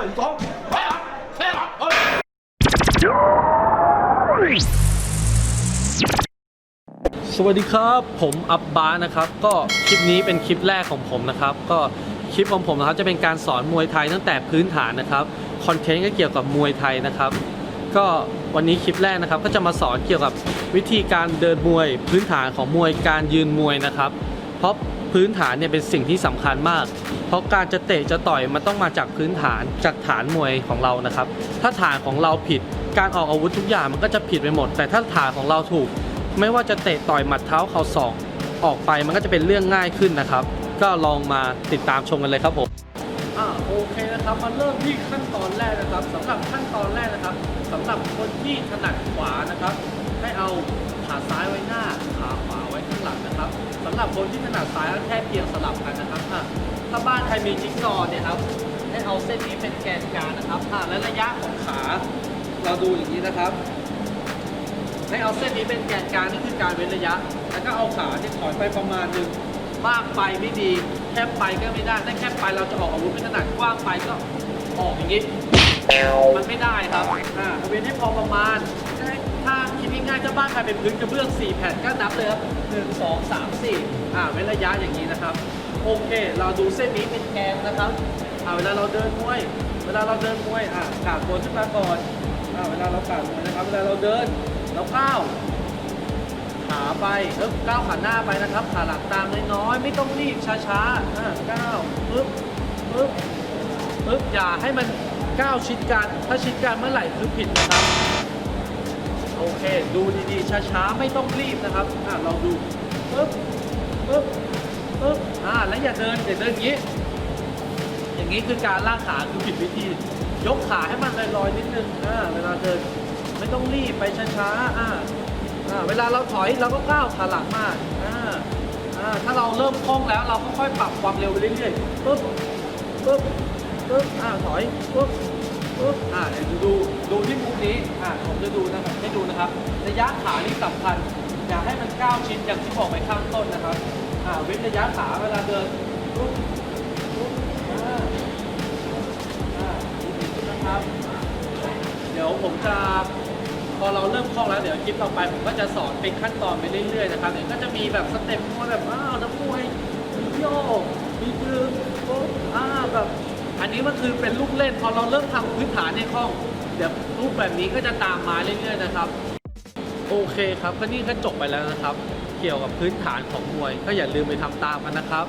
สองเฮ้ยเฮ้ยเฮ้ยสวัสดีครับผมอับบาสนะครับ ก็คลิปนี้เป็นคลิปแรกของผมนะครับ ก็คลิปของผมนะครับจะเป็นการสอนมวยไทยตั้งแต่พื้นฐานนะครับคอนเทนต์ก็เกี่ยวกับมวยไทยนะครับ ก็วันนี้คลิปแรกนะครับ ก็จะมาสอนเกี่ยวกับวิธีการเดินมวย พื้นฐานของมวยการยืนมวยนะครับ เพราะ พื้นฐานเนี่ยเป็นสิ่งที่สำคัญมาก เพราะการจะเตะจะต่อยมันต้องมาจากพื้นฐานจากฐานมวยของเรานะครับ ถ้าฐานของเราผิด การออกอาวุธทุกอย่างมันก็จะผิดไปหมด แต่ถ้าฐานของเราถูก ไม่ว่าจะเตะต่อยหมัดเท้าเข่าศอกออกไปมันก็จะเป็นเรื่องง่ายขึ้นนะครับ ก็ลองมาติดตามชมกันเลยครับผมอ่าโอเคนะครับมาเริ่มที่ขั้นตอนแรกนะครับสำหรับขั้นตอนแรกนะครับสำหรับคนที่ถนัดขวานะครับ ให้เอาขาซ้ายไว้หน้าขาขวา ลังนะครับสำหรับคนที่ถนัดซ้ายก็แค่เพียงสลับกันนะครับอะถ้าบ้านใครมีจิ๊กซอว์เนี่ยครับให้เอาเส้นนี้เป็นแกนกลางนะครับอ่าและระยะของขา เราดูอย่างนี้นะครับ ให้เอาเส้นนี้เป็นแกนกลางนี่คือการเว้นระยะ แล้วก็เอาขาเนี่ยถอยไปประมาณหนึ่งมากไปไม่ดี แคบไปก็ไม่ได้ถ้าแคบไปเราจะออกอาวุธไม่ถนัดกว้างไปก็ออกอย่างนี้มันไม่ได้ครับอ่าเว้นให้พอประมาณ ง่ายๆถ้าบ้านใครเป็นพื้นกระเบื้อง4 แผ่นก็นับเลยครับ1 2 3 4อ่าเว้นระยะอย่างนี้นะครับ โอเค เราดูเส้นนี้เป็นแกนนะครับอ่าเวลาเราเดินมวย เวลาเราเดินมวยอ่ากาดตัวขึ้นมาก่อนอ่าเวลาเรากาดมวยนะครับ เวลาเราเดินเราก้าวขาไปเออก้าวขาหน้าไปนะครับ ขาหลังตามน้อยๆไม่ต้องรีบช้าๆอ่าก้าวปึ๊บปึ๊บปึ๊บอย่าให้มันก้าวชิดกัน ถ้าชิดกันเมื่อไหร่คือผิดนะครับ เค ดูดีๆ ช้าๆ ไม่ต้องรีบนะครับอ่าลองดูปึ๊บปึ๊บปึ๊บอ่าแล้วอย่าเดินอย่าเดินอย่างนี้ อย่างนี้คือการลากขาคือผิดวิธี ยกขาให้มันลอยๆนิดนึงอ่าเวลาเดินไม่ต้องรีบไปช้าๆอ่าอ่าเวลาเราถอยเราก็ก้าวขาหลังมาอ่าอ่าถ้าเราเริ่มคล่องแล้วเราก็ค่อยปรับความเร็วไปเรื่อยๆปึ๊บปึ๊บปึ๊บอ่าถอยปึ๊บปึ๊บอ่าเดี๋ยวดูดูที่มุมนี้ อ่า ผมจะดู นะครับให้ดูนะครับ ระยะขานี่สำคัญอย่าให้มันก้าวชิดอย่างที่บอกไปข้างต้นนะครับเว้นระยะขาเวลาเดินปึ๊บปึ๊บนะครับ เดี๋ยวผมจะพอเราเริ่มคล่องแล้วเดี๋ยวคลิปต่อไปผมก็จะสอนเป็นขั้นตอนไปเรื่อยๆนะครับเดี๋ยวก็จะมีแบบสเต็ปมวยแบบอ้าวนักมวยมีโยกมีดึงโป๊ะอ่าแบบ อันนี้มันคือเป็นลูกเล่นพอเราเริ่มทำพื้นฐานในคล่อง เดี๋ยวรูปแบบนี้ก็จะตามมาเรื่อยๆนะครับ โอเคครับก็นี่ก็จบไปแล้วนะครับ เกี่ยวกับพื้นฐานของมวย ก็อย่าลืมไปทำตามกันนะครับ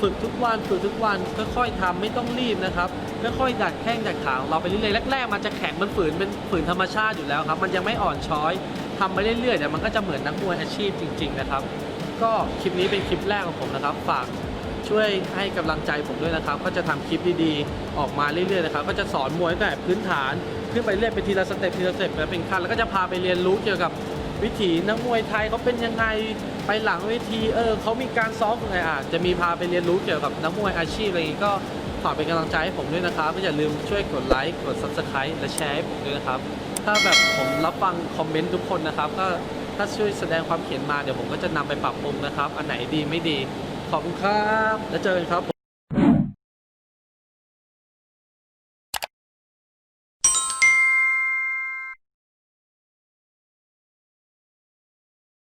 ฝึกทุกวันฝึกทุกวันค่อยๆทำไม่ต้องรีบนะครับค่อยๆดัดแข้งดัดขาของเราไปเรื่อยๆแรกๆมันจะแข็งมันฝืนเป็นฝืนธรรมชาติอยู่แล้วครับ มันยังไม่อ่อนช้อยทำไปเรื่อยๆเดี๋ยวมันก็จะเหมือนนักมวยอาชีพจริง ๆ นะครับ ก็คลิปนี้เป็นคลิปแรกของผมนะครับ ฝาก ช่วยให้กำลังใจผมด้วยนะครับ ก็จะทำคลิปดีๆ ออกมาเรื่อยๆนะครับ ก็จะสอนมวยแต่พื้นฐาน ขึ้นไปเรื่อยเป็นทีละสเต็ปทีละสเต็ปแล้วเป็นขั้นแล้วก็จะพาไปเรียนรู้เกี่ยวกับวิถีนักมวยไทยเขาเป็นยังไงไปหลังเวทีเออเขามีการซ้อมยังไงอะจะมีพาไปเรียนรู้เกี่ยวกับนักมวยอาชีพอะไรอย่างงี้ก็ฝากเป็นกำลังใจให้ผมด้วยนะครับก็อย่าลืมช่วยกดไลค์กด subscribe และแชร์ให้ผมด้วยนะครับ ถ้าแบบผมรับฟังคอมเมนต์ทุกคนนะครับ ก็ถ้าช่วยแสดงความเขียนมาเดี๋ยวผมก็จะนำไปปรับปรุงนะครับ อันไหนดีไม่ดี ขอบคุณครับ แล้วเจอกันครับ